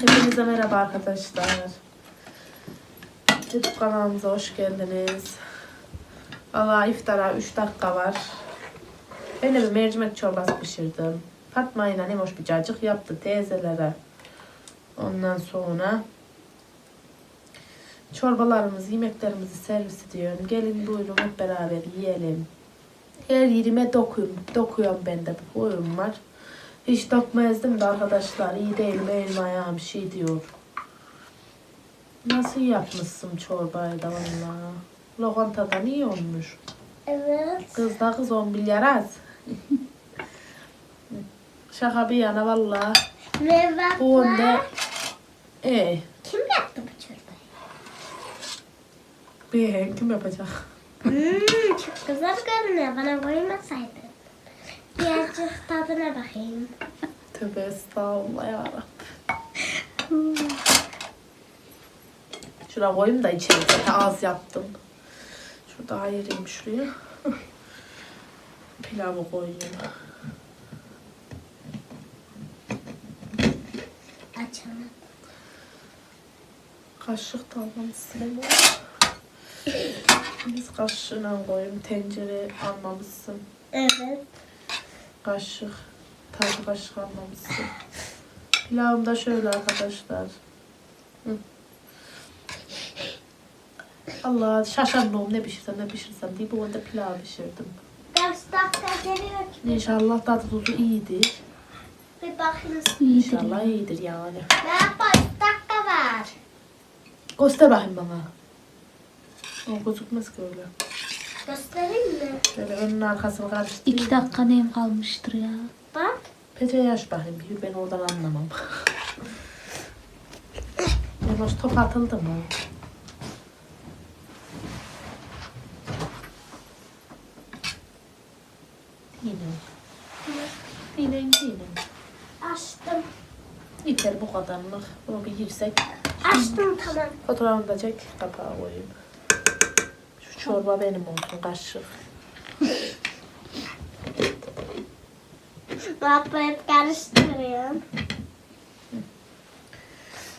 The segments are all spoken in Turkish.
Hepinize merhaba arkadaşlar. YouTube kanalımıza hoş geldiniz. Valla iftara 3 dakika var. Ben de bir mercimek çorbası pişirdim. Fatma ile Nemoş bir cacık yaptı teyzelere. Ondan sonra çorbalarımızı, yemeklerimizi servis ediyorum. Gelin buyurun hep beraber yiyelim. Her yerime dokuyum. Dokuyorum ben de. Huyum var. Hiç dokmazdım da arkadaşlar. iyi değil mi elim ayağım şey diyor. Nasıl yapmışsın çorbayı da valla. Lokantadan iyi olmuş. Evet. Kız da kız on milyar az. Şaka bir yana valla. Ve bak Bu onda e kim yaptı bu çorbayı? bir kim yapacak? Hmm, çok güzel görünüyor. Bana koymasaydın. Birazcık tadına bakayım. Tövbe estağfurullah yarabbim. Şuraya koyayım da içeri. Zaten az yaptım. Şurada ayırayım şuraya. Pilavı koyayım. Açalım. Kaşık da almamışsın. Biz kaşığına koyayım. Tencere almamışsın. Evet. Kaşık. Tatlı kaşık almamışsın. Pilavım da şöyle arkadaşlar. Hı. Allah şaşırdım ne pişirsem ne pişirsem diye bu arada pilav pişirdim. Kaç dakika geliyor ki? İnşallah tadı tuzu iyidir. Bir bakayım. İnşallah iyidir yani. Yapayım? dakika var. Göster bakayım bana. O gözükmez ki öyle. Göstereyim mi? Şöyle önün arkasını karıştırayım. İki dakika neyim kalmıştır ya. Bak. Peteği aç bakayım bir ben oradan anlamam. Yavaş top atıldı mı? Yine. Yine yine. Açtım. Yeter bu kadarlık. Bunu bir girsek. Açtım tamam. Fotoğrafını da çek. Kapağı koyayım. Çorba benim olsun kaşık. Ne yapayım? Karıştırıyorum.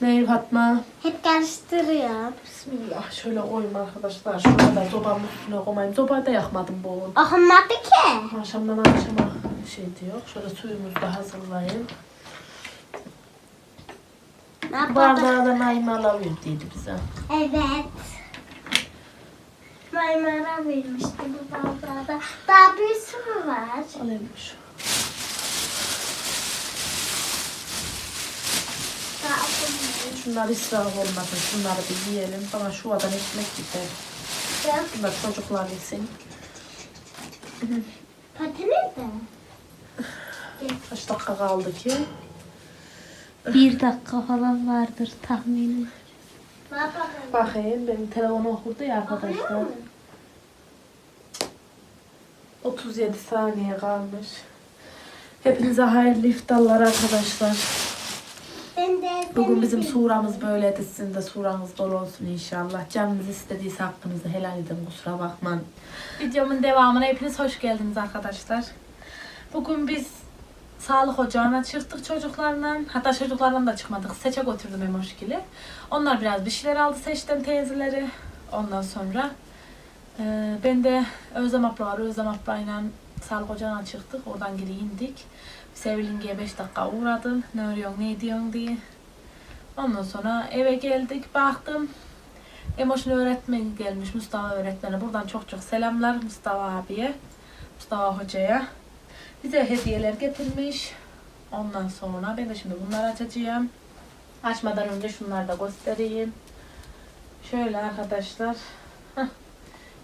Ne Fatma? Hep karıştırıyorum. Bismillah. Şöyle koyayım arkadaşlar. Şurada da sobamın üstüne koymayayım. Sobayı da yakmadım bu. Okunmadı ki. Akşamdan akşama şey diyor. Şöyle suyumuzu da hazırlayayım. Ne? Bardağı da Naime alaverdiydi bize. Evet. Maymara vermişti bu bardağı. Daha bir sürü var. Alaymış. Daha okumuyorum. Şunlar israf olmasın. Şunları bir yiyelim. Bana şu adan ekmek gider. Bunlar çocuklar yesin. Pati nerede? Kaç dakika kaldı ki? Bir dakika falan vardır tahmini. Bak bakalım. Bakayım benim telefonu okurdu ya arkadaşlar. Bakıyor musun? 37 saniye kalmış. Hepinize hayırlı iftarlar arkadaşlar. Bugün bizim suramız böyleydi. Sizin de suranız bol olsun inşallah. Canınız istediyse hakkınızı helal edin. Kusura bakmayın. Videomun devamına hepiniz hoş geldiniz arkadaşlar. Bugün biz sağlık ocağına çıktık çocuklarla. Hatta çocuklarla da çıkmadık. Seçe götürdüm Emoşgil'i. Onlar biraz bir şeyler aldı seçten teyzeleri. Ondan sonra e, ben de Özlem abla var. Özlem ablayla sağlık ocağına çıktık. Oradan geri indik. Sevilinge'ye 5 dakika uğradım. Ne arıyorsun, ne ediyorsun diye. Ondan sonra eve geldik, baktım. Emoşun öğretmeni gelmiş, Mustafa öğretmeni. Buradan çok çok selamlar Mustafa abiye, Mustafa hocaya. Bize hediyeler getirmiş. Ondan sonra ben de şimdi bunları açacağım. Açmadan önce şunları da göstereyim. Şöyle arkadaşlar. Hah.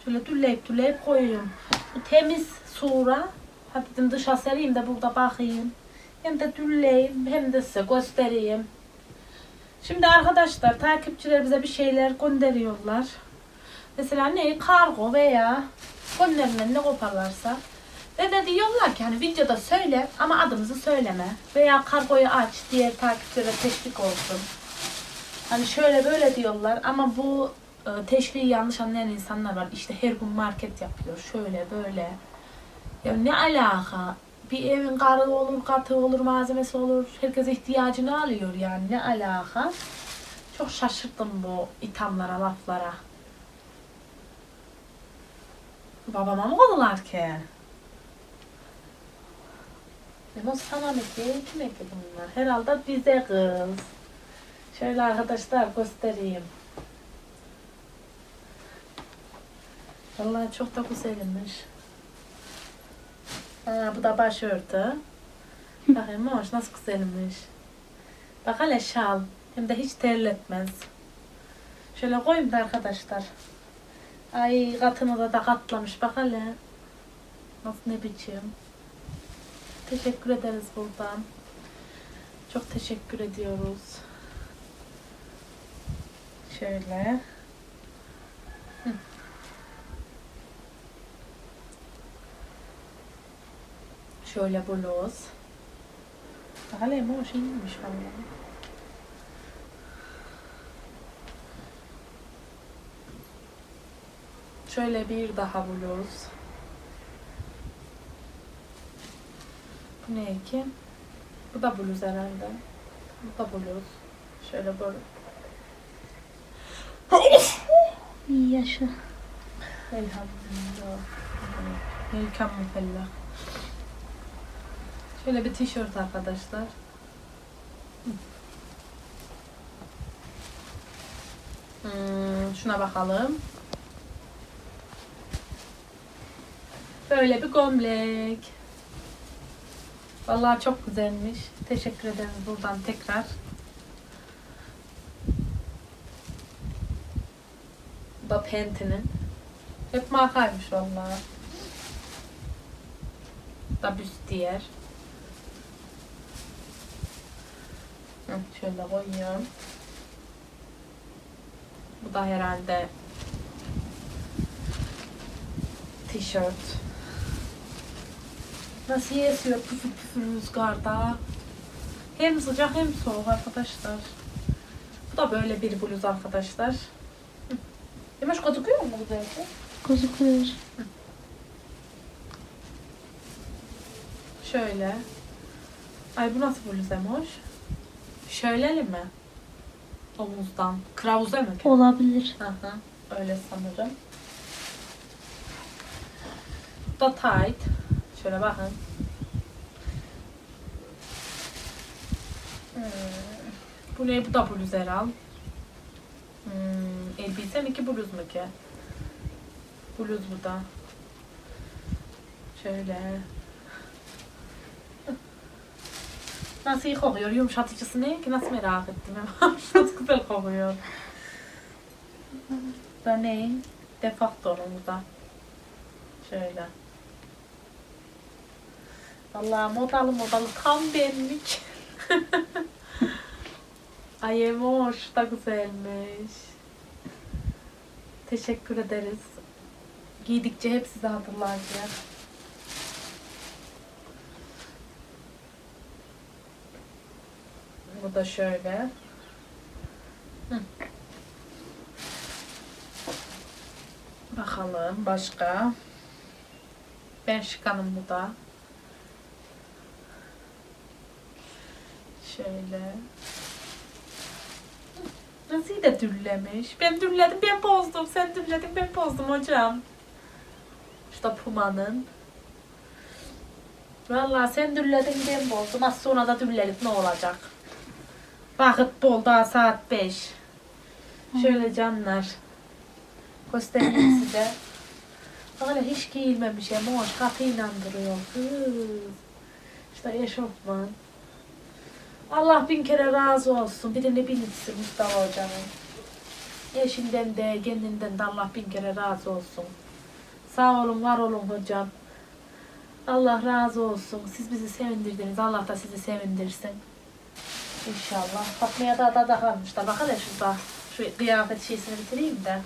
Şöyle dülleyip dülleyip koyuyorum. Bu temiz sura. Hadi dedim dışa sereyim de burada bakayım. Hem de dülleyeyim hem de size göstereyim. Şimdi arkadaşlar takipçiler bize bir şeyler gönderiyorlar. Mesela ne? Kargo veya gönderilen ne koparlarsa. Ve de diyorlar ki hani videoda söyle ama adımızı söyleme. Veya kargoyu aç diğer takipçilere teşvik olsun. Hani şöyle böyle diyorlar ama bu teşviği yanlış anlayan insanlar var. İşte her gün market yapıyor. Şöyle böyle. Ya ne alaka? bir evin karı olur, katı olur, malzemesi olur. Herkes ihtiyacını alıyor yani. Ne alaka? Çok şaşırdım bu ithamlara, laflara. Babama mı oldular ki? Ama sana mı ki? Kime ki bunlar? Herhalde bize kız. Şöyle arkadaşlar göstereyim. Vallahi çok da güzelmiş. Ha, bu da başörtü. Bakayım hoş nasıl güzelmiş. Bak hele şal. Hem de hiç terletmez. Şöyle koyayım da arkadaşlar. Ay katını da, da katlamış. Bak hele. Nasıl ne biçim. Teşekkür ederiz buradan. Çok teşekkür ediyoruz. Şöyle. Hı. Şöyle bluz. Daha lemon hoş iyiymiş vallahi. Şöyle bir daha bluz. Bu ne ki? Bu da bluz herhalde. Bu da bluz. Şöyle böyle. İyi yaşa. Elhamdülillah. Mükemmel. Şöyle bir tişört arkadaşlar. Hmm, şuna bakalım. Böyle bir gömlek. Vallahi çok güzelmiş. Teşekkür ederiz buradan tekrar. Bu da Penti'nin. Hep markaymış vallahi. Bu Da büstiyer. Hı, Şöyle koyuyorum. Bu da herhalde tişört. Nasıl esiyor püfür püfür rüzgarda. Hem sıcak hem soğuk arkadaşlar. Bu da böyle bir bluz arkadaşlar. Yavaş gözüküyor mu bu böyle? Gözüküyor. Şöyle. Ay bu nasıl bluz emoş? Şöyleli mi? Omuzdan. Kravuze mi? Olabilir. Hı hı. Öyle sanırım. Bu da tight. Şöyle bakın. Hmm. Bu ne? Bu da bluz herhal. Hmm. Elbise mi ki bluz mu ki? Bluz bu da. Şöyle. Nasıl iyi kokuyor? Yumuşatıcısı ne ki? Nasıl merak ettim. Çok güzel kokuyor. Ne? Defaktorun bu da. Şöyle. Vallahi modalı modalı tam benlik. Ay Emoş da güzelmiş. Teşekkür ederiz. Giydikçe hep sizi hatırlayacak. Bu da şöyle. Hı. Bakalım başka. Ben şıkanım bu da. Şöyle. Nasıl de dürlemiş. Ben dürledim, ben bozdum. Sen dürledin, ben bozdum hocam. Şu da Puma'nın. Vallahi sen dürledin, ben bozdum. Az sonra da dürledik ne olacak? Vakit bol daha saat 5. Şöyle canlar. Göstereyim size. Hala hiç giyilmemiş ama hoş katı inandırıyor. Kız. İşte eşofman. Allah bin kere razı olsun. Birini bilirsin Mustafa hocamın. Eşinden de kendinden de Allah bin kere razı olsun. Sağ olun, var olun hocam. Allah razı olsun. Siz bizi sevindirdiniz. Allah da sizi sevindirsin. İnşallah. Fatma'ya da da da kalmışlar. Bakın hele şurada. Şu kıyafet şeysini bitireyim de.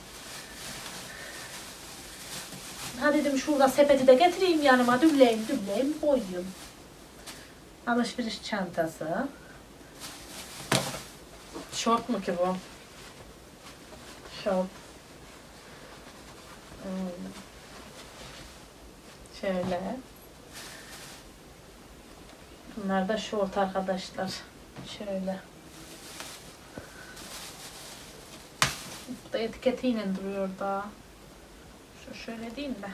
Ha dedim şurada sepeti de getireyim yanıma. Dümleyim dümleyim koyayım. Alışveriş çantası. Şort mu ki bu? Şort. Hmm. Şöyle. Bunlar da şort arkadaşlar. Şöyle. Bu da etiketiyle duruyor daha. Şu şöyle değil de.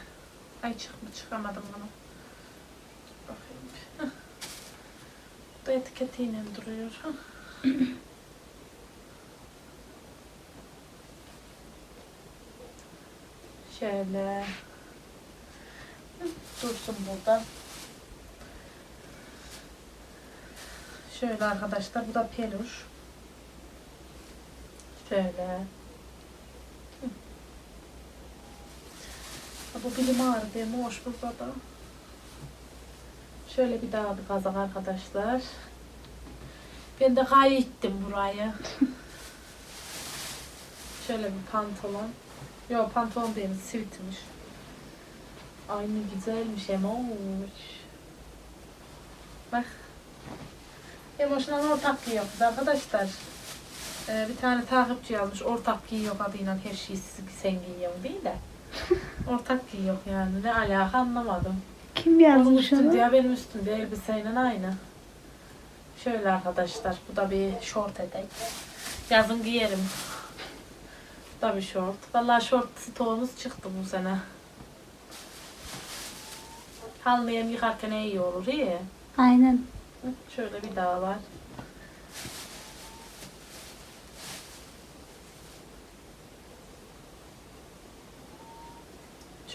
Ay çıkma çıkamadım bunu. Bakayım. Heh. Bu da etiketiyle duruyor. Şöyle. Dursun burada. Şöyle arkadaşlar bu da peluş. Şöyle. Bu bilim ağrı? Hoş burada da. Şöyle bir daha bir kazak arkadaşlar. Ben de kayıttım burayı. Şöyle bir pantolon. Yok pantolon değil, sivitmiş. Ay ne güzelmiş Emoş. Bak. Emoş'la ortak giyiyor kız arkadaşlar. Ee, bir tane takipçi yazmış ortak giyiyor adıyla her şeyi siz- sen giyiyorsun değil de. ortak giyiyor yani ne alaka anlamadım. Kim Onun yazmış onu? ya benim üstümde elbiseyle aynı. Şöyle arkadaşlar bu da bir şort etek. Yazın giyerim. Bu da bir şort. Vallahi şort stoğumuz çıktı bu sene. Halmayayım yıkarken iyi olur iyi. Aynen. Şöyle bir daha var.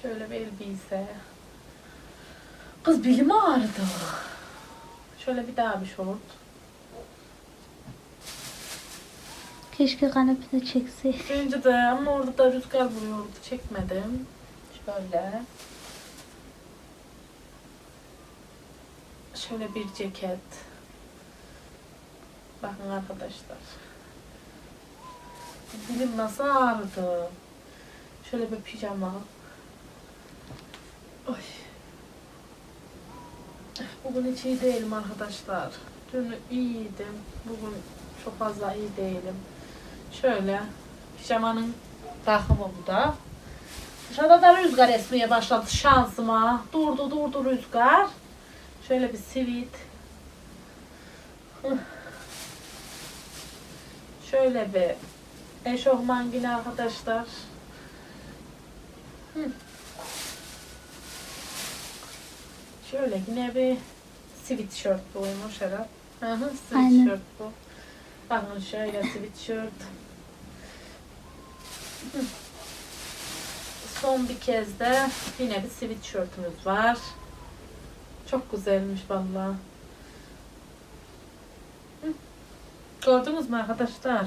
Şöyle bir elbise. Kız bilim ağrıdı. Şöyle bir daha bir şort. Keşke kanepede çekseydik. Önce de ama orada da rüzgar vuruyordu. Çekmedim. Şöyle. Şöyle bir ceket. Bakın arkadaşlar. Dilim nasıl ağrıdı. Şöyle bir pijama. Oy. Bugün hiç iyi değilim arkadaşlar. Dün iyiydim. Bugün çok fazla iyi değilim. Şöyle pijamanın takımı bu da. Dışarıda da rüzgar esmeye başladı şansıma. Durdu durdu rüzgar. Şöyle bir sivit. Şöyle bir eşofman yine arkadaşlar. Şöyle yine bir sweatshirt buymuş herhalde. Hı hı, Aynen. sweatshirt bu. Bakın şöyle sweatshirt. Hı. Son bir kez de yine bir sweatshirtümüz var. Çok güzelmiş vallahi. Gördünüz mü arkadaşlar?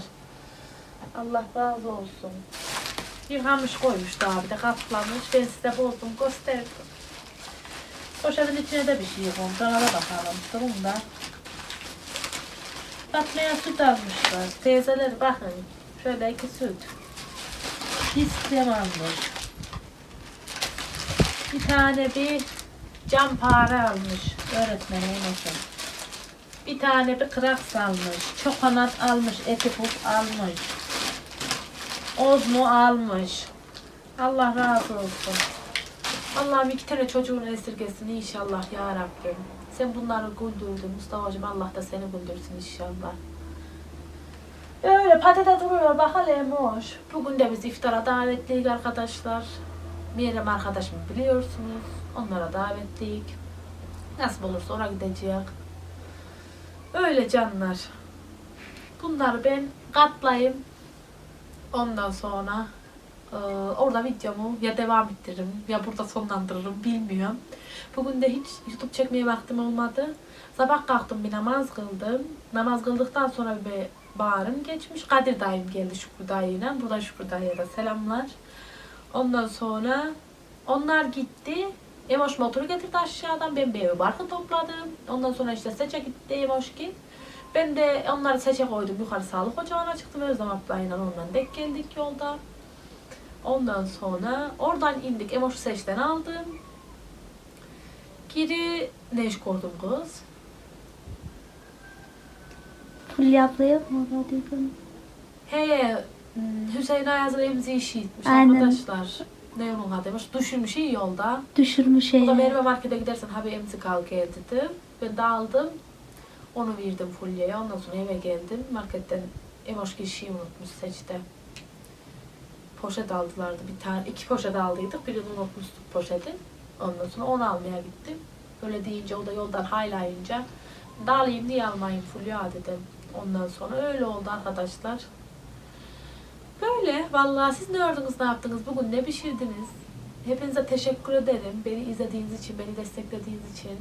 Allah razı olsun. Yıkamış koymuş daha bir de katlamış. Ben size bozdum gösterdim. Poşetin içine de bir şey koymuş. Ona da bakalım. Durun da. Tatlıya süt almışlar. Teyzeler bakın. Şöyle iki süt. Krem almış. Bir tane bir cam pare almış. Öğretmenim olsun. Bir tane bir kraks almış. Çokonat almış. Eti puf almış. Ozmo almış. Allah razı olsun. Allah'ım iki tane çocuğun esirgesin inşallah ya Rabbim. Sen bunları güldürdün Mustafa'cığım Allah da seni güldürsün inşallah. Öyle patete duruyor bakalım hoş. Bugün de biz iftara davetliyiz arkadaşlar. Meryem arkadaşımı biliyorsunuz. Onlara davetliyiz. Nasıl olursa oraya gideceğiz. Öyle canlar. Bunları ben katlayayım. Ondan sonra e, orada videomu ya devam ettiririm ya burada sonlandırırım bilmiyorum. Bugün de hiç YouTube çekmeye vaktim olmadı. Sabah kalktım bir namaz kıldım. Namaz kıldıktan sonra bir bağrım geçmiş. Kadir dayım geldi Şükrü dayıyla. Burada Şükrü dayıya da selamlar. Ondan sonra onlar gitti. Emoş motoru getirdi aşağıdan. Ben bir evi barkı topladım. Ondan sonra işte Seçe gitti Emoş git. Ben de onları Seçe koydum. Yukarı sağlık ocağına çıktım. Özlem ablayla ondan denk geldik yolda. Ondan sonra oradan indik. Emoş'u Seç'ten aldım. Geri ne iş koydum kız? Fulya abla yok mu? Radyodan? He, Hüseyin Ayaz'ın emzi işi gitmiş Aynen. arkadaşlar. Ne onun adıymış? Düşürmüş iyi yolda. Düşürmüş O da. Merve Market'e gidersen abi emzik al gel dedi. Ben de aldım. Onu verdim Fulya'ya. Ondan sonra eve geldim. Marketten Emoş şeyi unutmuş seçte. Poşet aldılardı bir tane. iki poşet aldıydık. Birini unutmuştuk poşeti. Ondan sonra onu almaya gittim. Öyle deyince o da yoldan haylayınca da alayım niye almayayım Fulya dedim. Ondan sonra öyle oldu arkadaşlar. Böyle vallahi siz ne ördünüz ne yaptınız bugün ne pişirdiniz? Hepinize teşekkür ederim. Beni izlediğiniz için, beni desteklediğiniz için.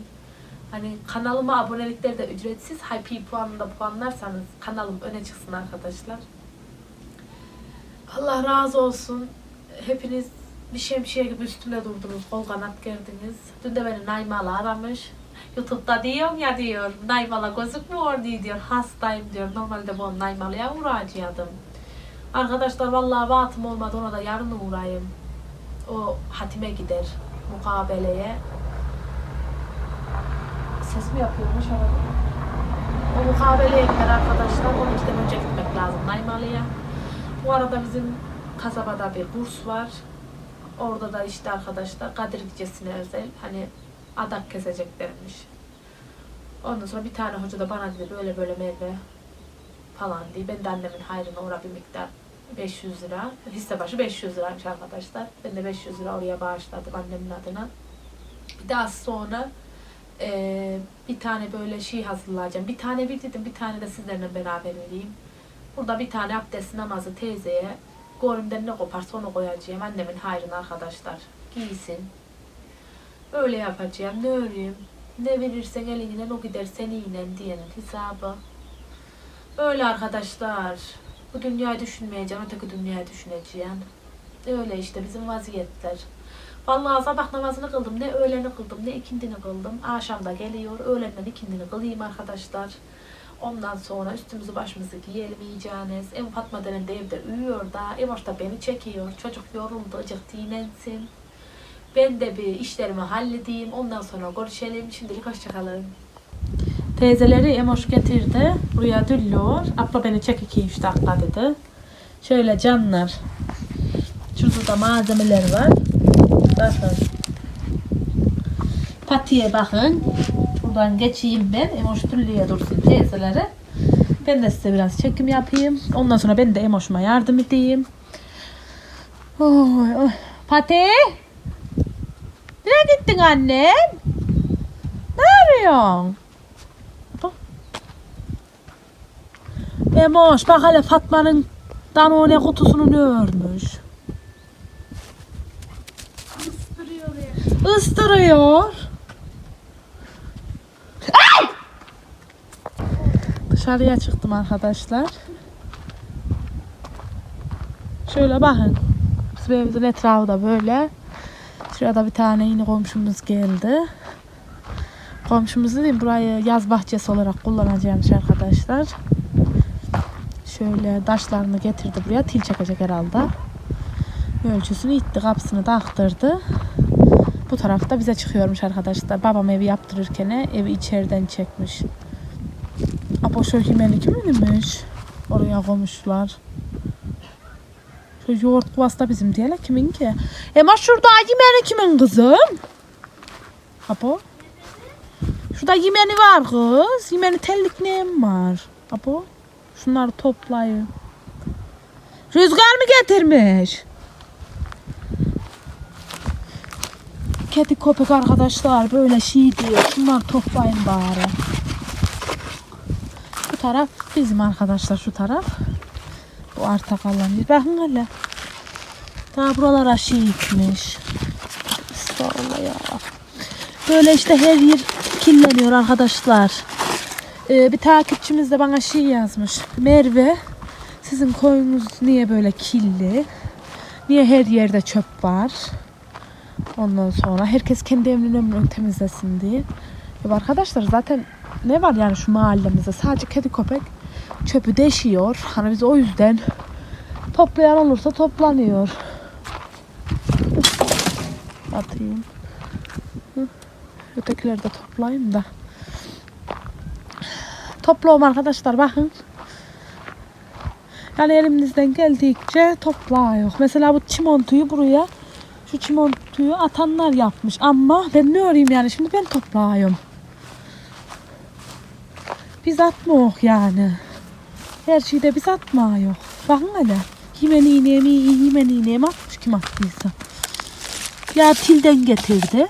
Hani kanalıma abonelikleri de ücretsiz. Hype puanında puanlarsanız kanalım öne çıksın arkadaşlar. Allah razı olsun. Hepiniz bir şemsiye gibi üstümde durdunuz. Kol kanat gerdiniz. Dün de beni Naymala aramış. Youtube'da diyorum ya diyor. Naymala gözükmüyor diyor. Hastayım diyor. Normalde bu Naymala'ya uğrayacaktım. Arkadaşlar vallahi vaatım olmadı ona da yarın uğrayayım. O hatime gider mukabeleye. Ses mi yapıyormuş arada? O mukabeleye gider arkadaşlar. 12'den önce gitmek lazım Naymalı'ya. Bu arada bizim kasabada bir kurs var. Orada da işte arkadaşlar Kadir Gecesi'ne özel hani adak keseceklermiş. Ondan sonra bir tane hoca da bana dedi böyle böyle meyve falan diye. Ben de annemin hayrına uğra bir miktar 500 lira. Hisse başı 500 liraymış arkadaşlar. Ben de 500 lira oraya bağışladım annemin adına. Bir daha sonra eee, bir tane böyle şey hazırlayacağım. Bir tane bir dedim, bir tane de sizlerle beraber vereyim. Burada bir tane abdest namazı teyzeye gorumdan ne koparsa onu koyacağım. Annemin hayrına arkadaşlar. Giysin. Öyle yapacağım. Ne öreyim? Ne verirsen elinden o gider seninle diyenin hesabı. Öyle arkadaşlar. Bu dünyayı düşünmeyeceğim. Öteki dünyayı düşüneceğim. Öyle işte bizim vaziyetler. Vallahi sabah namazını kıldım. Ne öğleni kıldım ne ikindini kıldım. Akşam da geliyor. Öğlenden ikindini kılayım arkadaşlar. Ondan sonra üstümüzü başımızı giyelim yiyeceğiniz. Ev Fatma denen de evde uyuyor da. Ev orada beni çekiyor. Çocuk yoruldu. Acık dinlensin. Ben de bir işlerimi halledeyim. Ondan sonra görüşelim. Şimdilik hoşçakalın. Teyzeleri Emoş getirdi. Buraya düllüyor. Abla beni çek 2-3 dakika dedi. Şöyle canlar. Şurada da malzemeler var. Bakın. Patiye bakın. Buradan geçeyim ben. Emoş düllüye dursun teyzeleri. Ben de size biraz çekim yapayım. Ondan sonra ben de Emoş'uma yardım edeyim. Oy, oy. Pati. Nereye gittin annem? Ne arıyorsun? Emoş bak hele Fatma'nın Danone kutusunu ne örmüş? Istırıyor. Dışarıya çıktım arkadaşlar. Şöyle bakın. Bizim evimizin etrafı da böyle. Şurada bir tane yine komşumuz geldi. Komşumuz dediğim burayı yaz bahçesi olarak kullanacağımız arkadaşlar. Şöyle taşlarını getirdi buraya. Til çekecek herhalde. Ölçüsünü itti. Kapısını da aktırdı. Bu tarafta bize çıkıyormuş arkadaşlar. Babam evi yaptırırken evi içeriden çekmiş. Apo şu himeni kiminmiş? Oraya koymuşlar. Şu yoğurt kuvası da bizim diyeler kimin ki? Ama şurada yemeni kimin kızım? Apo? Şurada yemeni var kız. Yemeni tellik neyim var? Apo? Şunları toplayın. Rüzgar mı getirmiş? Kedi köpek arkadaşlar böyle şey diyor. Şunları toplayın bari. Bu taraf bizim arkadaşlar şu taraf. Bu arta kalan bir. Bakın hele. Daha buralara şey gitmiş. Estağfurullah ya. Böyle işte her yer kirleniyor arkadaşlar. Ee, bir takipçimiz de bana şey yazmış. Merve sizin koyunuz niye böyle kirli? Niye her yerde çöp var? Ondan sonra herkes kendi evinin önünü temizlesin diye. Ya arkadaşlar zaten ne var yani şu mahallemizde sadece kedi köpek çöpü deşiyor. Hani biz o yüzden toplayan olursa toplanıyor. Atayım. Ötekileri de toplayayım da. Topluyorum arkadaşlar bakın. Yani elimizden geldikçe topluyor. Mesela bu çimontuyu buraya şu çimontuyu atanlar yapmış ama ben ne öreyim yani şimdi ben topluyorum. Biz atmıyor yani. Her şeyde biz atma yok. Bakın hele. Yemen iğnemi yemen iğnemi atmış kim attıysa. Ya tilden getirdi.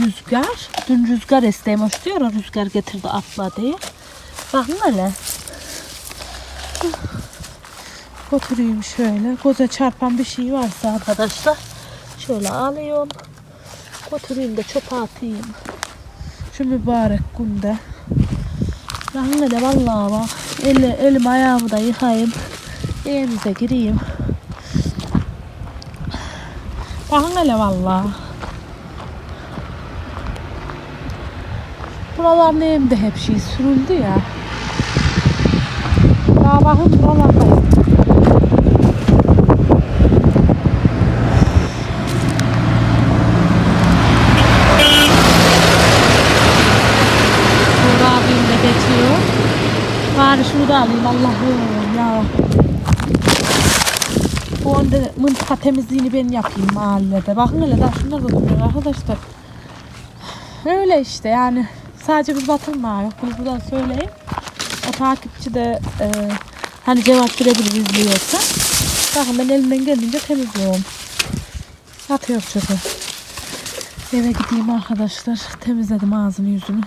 Rüzgar. Dün rüzgar isteymiş diyor rüzgar getirdi atla diye. Bakın hele. Götüreyim şöyle. Göze çarpan bir şey varsa arkadaşlar. Şöyle alıyorum. Götüreyim de çöpe atayım. Şu mübarek günde. Bakın hele vallahi bak. Eli, elim ayağımı da yıkayayım. Evimize gireyim. Bakın hele vallahi. Buralar neyimde hep şey sürüldü ya. Daha bakın buralardayım. Şurada abim de geçiyor. Bari şunu da alayım Allah'ım ya. Bu anda mıntıka temizliğini ben yapayım mahallede. Bakın hele daha şunlar da duruyor arkadaşlar. Öyle işte yani. Sadece biz batırma yok. Bunu buradan söyleyeyim. O takipçi de e, hani cevap verebilir izliyorsa. Bakın ben elimden geldiğince temizliyorum. Atıyor çöpe. Eve gideyim arkadaşlar. Temizledim ağzını yüzünü.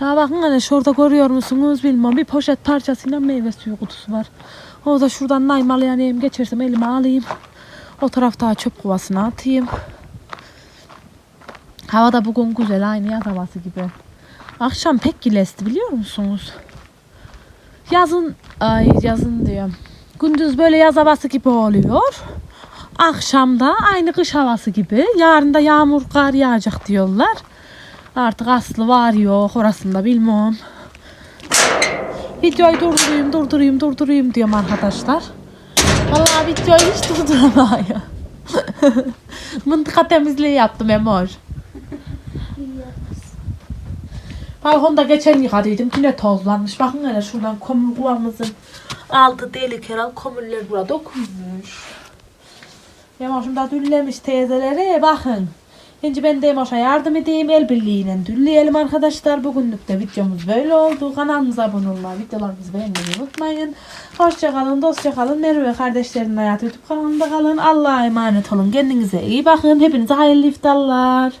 Daha bakın hani şurada görüyor musunuz bilmem bir poşet parçasıyla meyve suyu kutusu var. O da şuradan naymalayayım geçersem elime alayım. O tarafta çöp kovasına atayım. Hava da bugün güzel aynı yaz havası gibi. Akşam pek gilesti biliyor musunuz? Yazın, ay yazın diyorum. Gündüz böyle yaz havası gibi oluyor. Akşamda aynı kış havası gibi. Yarın da yağmur kar yağacak diyorlar. Artık aslı var yok orasında bilmem. Videoyu durdurayım durdurayım durdurayım diyorum arkadaşlar. Vallahi videoyu hiç durduramıyorum. Mıntıka temizliği yaptım Emoş. Balkonda geçen yıkadıydım yine tozlanmış. Bakın hele şuradan komür kuvamızın altı delik herhal komürler burada dokunmuş. Emoş'um da düllemiş teyzelere bakın. Şimdi ben de Emoş'a yardım edeyim el birliğiyle dülleyelim arkadaşlar. Bugünlük de videomuz böyle oldu. Kanalımıza abone olmayı, videolarımızı beğenmeyi unutmayın. Hoşçakalın, dostça kalın. Merve kardeşlerin hayatı YouTube kanalında kalın. Allah'a emanet olun. Kendinize iyi bakın. Hepinize hayırlı iftarlar.